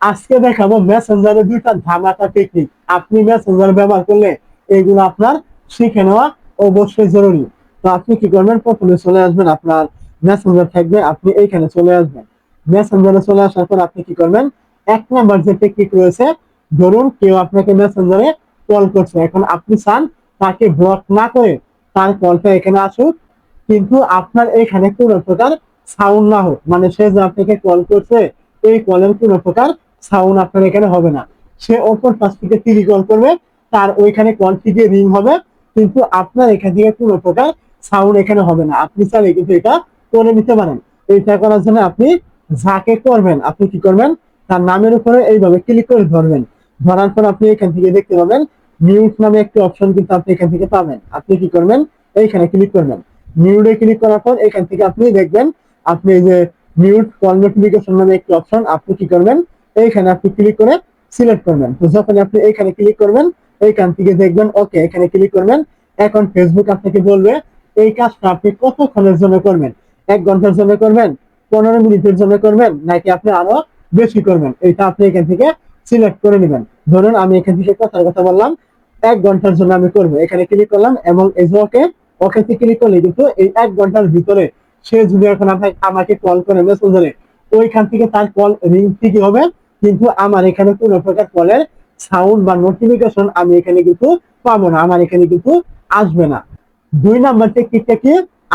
আজকে দেখাবো মেসেঞ্জারের দুইটা ধামাকা টেকনিক আপনি মেসেঞ্জার ব্যবহার করলে এগুলো আপনার শিখে নেওয়া অবশ্যই জরুরি। তো আপনি কি করবেন? প্রথমে চলে আসবেন আপনার মেসেঞ্জার থাকবে, আপনি এইখানে চলে আসবেন। মেসেঞ্জারে চলে আসার পর আপনি কি করবেন? এক নাম্বার যে টেকনিক রয়েছে, ধরুন কেউ আপনাকে মেসেঞ্জারে কল করছে। এখন আপনি চান তাকে ব্লক না করে তার কলটা এখানে আসুক, কিন্তু আপনার এখানে কোনো প্রকার সাউন্ড না হোক। মানে সে যে আপনাকে কল করছে, এই কলের কোনো প্রকার সাউন্ড আপনার এখানে হবে না। সে অপর পাশ থেকে তিনি কল করবে, তার ওইখানে কল থেকে রিং হবে, কিন্তু আপনার এখান থেকে কোনো প্রকার সাউন্ড এখানে হবে না। আপনি চাইলে কিন্তু এটা করে নিতে পারেন। এইটা করার জন্য আপনি যাকে করবেন, আপনি কি করবেন, তার নামের উপরে এইভাবে ক্লিক করে ধরবেন। ধরার পর আপনি এখান থেকে দেখতে পাবেন মিউট নামে একটি অপশন কিন্তু আপনি এখান থেকে পাবেন। আপনি কি করবেন, এইখানে ক্লিক করবেন। মিউটে ক্লিক করার পর এখান থেকে আপনি দেখবেন, আপনি যে মিউট কল নোটিফিকেশন নামে একটি অপশন আপনি কি করবেন এইখানে আপনি ক্লিক করে সিলেক্ট করবেন। তো যখন আপনি এইখানে ক্লিক করবেন, এইখান থেকে দেখবেন ওকে এখানে ক্লিক করবেন। এখন ফেসবুক আপনাকে বলবে, এই কাজটা আপনি কতক্ষণের জন্য করবেন? এক ঘণ্টার জন্য করবেন? পনেরো মিনিটের জন্য করবেন? নাকি আপনি আরও বেশি করবেন? এটা আপনি এখান থেকে সিলেক্ট করে নেবেন। ধরুন, আমি এখান থেকে কথার কথা বললাম, এক ঘণ্টার জন্য আমি করব। এখানে ক্লিক করলাম এবং এই যে ওকে ক্লিক করলে কিন্তু এই এক ঘণ্টার ভিতরে সে যদি এখন আমাকে কল করে মেসেঞ্জারে ওইখান থেকে তার কল রিং ঠিকই হবে। কিন্তু আমার এখানে কোনো প্রকার কলের সাউন্ড বা নোটিফিকেশন আমি এখানে কিন্তু পাবো না। আমার এখানে কিন্তু আসবে না। দুই নাম্বার টেকনিকটা কি?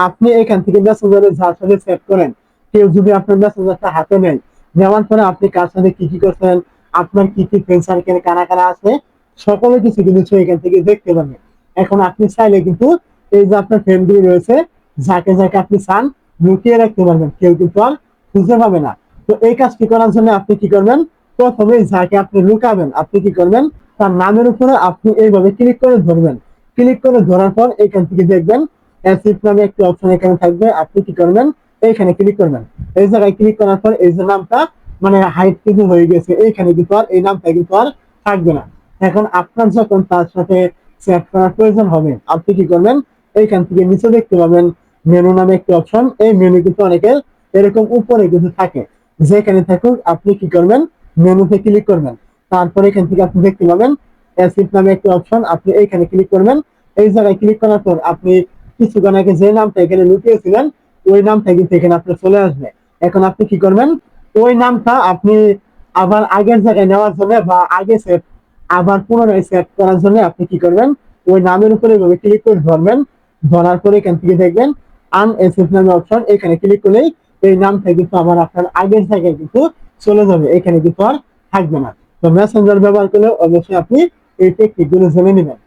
আপনি এখান থেকে মেসেঞ্জারে যার সাথে সেট করেন। কেউ যদি আপনার মেসেঞ্জারটা হাতে নেয়, নেওয়ার পরে আপনি কার সাথে কি কি করছেন, আপনার কি কি ফ্রেন্ড সার্কেল কারা কারা আছে, সকলে কিছু কিন্তু এখান থেকে দেখতে পাবেন এখন আপনি চাইলে কিন্তু এই যে আপনার ফ্রেন্ডগুলি রয়েছে, যাকে যাকে আপনি চান লুকিয়ে রাখতে পারবেন। কেউ কিন্তু আর খুঁজে পাবে না। তো এই কাজটি করার জন্য আপনি কি করবেন? প্রথমে যাকে আপনি লুকাবেন, আপনি কি করবেন? তার নামের উপরে আপনি এইভাবে ক্লিক করে ধরবেন। ক্লিক করে ধরার পর এখান থেকে দেখবেন অ্যাসিড নামে একটি অপশন এখানে থাকবে। আপনি কি করবেন? এইখানে ক্লিক করবেন। এই জায়গায় ক্লিক করার পর এই যে নামটা মানে হাইট কিন্তু হয়ে গেছে। এইখানে কিন্তু আর এই নামটা কিন্তু আর থাকবে না। এখন আপনার যখন তার সাথে চ্যাট করার প্রয়োজন হবে, আপনি কি করবেন? এইখান থেকে নিচে দেখতে পাবেন মেনু নামে একটি অপশন এই মেনু কিন্তু অনেকের এরকম উপরে কিন্তু থাকে। যেখানে থাকুক আপনি কি করবেন? মেনুতে ক্লিক করবেন। তারপরে এখান থেকে আপনি দেখতে পাবেন অ্যাসিড নামে একটি অপশন আপনি এইখানে ক্লিক করবেন। এই জায়গায় ক্লিক করার পর আপনি কিছুক্ষণ আগে যে নামটা এখানে লুকিয়েছিলেন, ওই নামটা কিন্তু এখানে আপনার চলে আসবে। এখন আপনি কি করবেন? ওই নামটা আপনি আবার আগের জায়গায় নেওয়ার জন্য বা আগে সেট আবার পুনরায় সেট করার জন্য আপনি কি করবেন? ওই নামের উপরে ক্লিক করে ধরবেন। ধরার পরে এখান থেকে দেখবেন আন এসএফ নামে অপশন এখানে ক্লিক করলেই এই নামটা কিন্তু আবার আপনার আগের জায়গায় কিন্তু চলে যাবে। এখানে কিন্তু আর থাকবে না। তো মেসেঞ্জার ব্যবহার করলে অবশ্যই আপনি এই টেকনিকগুলো জেনে নেবেন।